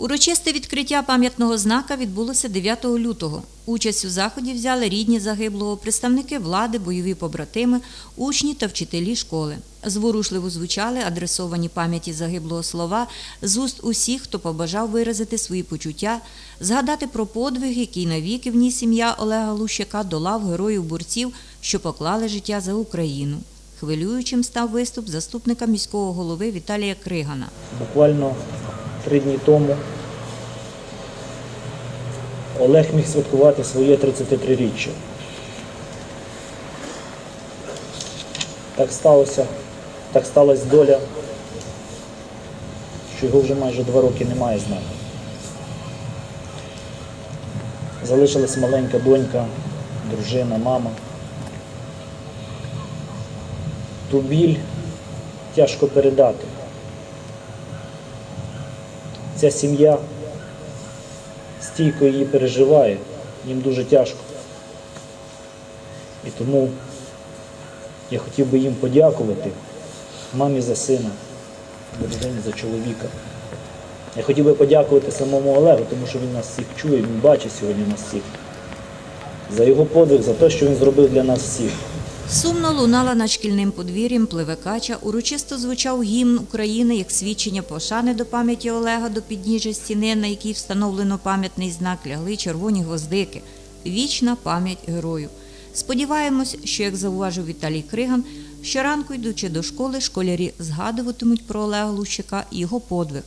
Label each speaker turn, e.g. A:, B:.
A: Урочисте відкриття пам'ятного знака відбулося 9 лютого. Участь у заході взяли рідні загиблого, представники влади, бойові побратими, учні та вчителі школи. Зворушливо звучали адресовані пам'яті загиблого слова з уст усіх, хто побажав виразити свої почуття, згадати про подвиг, який навіки вніс сім'я Олега Лущака до лав героїв-борців, що поклали життя за Україну. Хвилюючим став виступ заступника міського голови Віталія Кригана.
B: Буквально три дні тому Олег міг святкувати своє 33-річчя. Так сталося, так сталася доля, що його вже майже два роки немає з нами. Залишилась маленька донька, дружина, мама. Ту біль тяжко передати. Ця сім'я стійко її переживає, їм дуже тяжко. І тому я хотів би їм подякувати мамі за сина, дружині за чоловіка. Я хотів би подякувати самому Олегу, тому що він нас всіх чує, він бачить сьогодні нас всіх. За його подвиг, за те, що він зробив для нас всіх.
A: Сумно лунала над шкільним подвір'ям пливекача, урочисто звучав гімн України як свідчення пошани до пам'яті Олега до підніжжя стіни, на якій встановлено пам'ятний знак, лягли червоні гвоздики. Вічна пам'ять герою. Сподіваємось, що, як зауважив Віталій Криган, щоранку йдучи до школи, школярі згадуватимуть про Олега Лущака і його подвиг.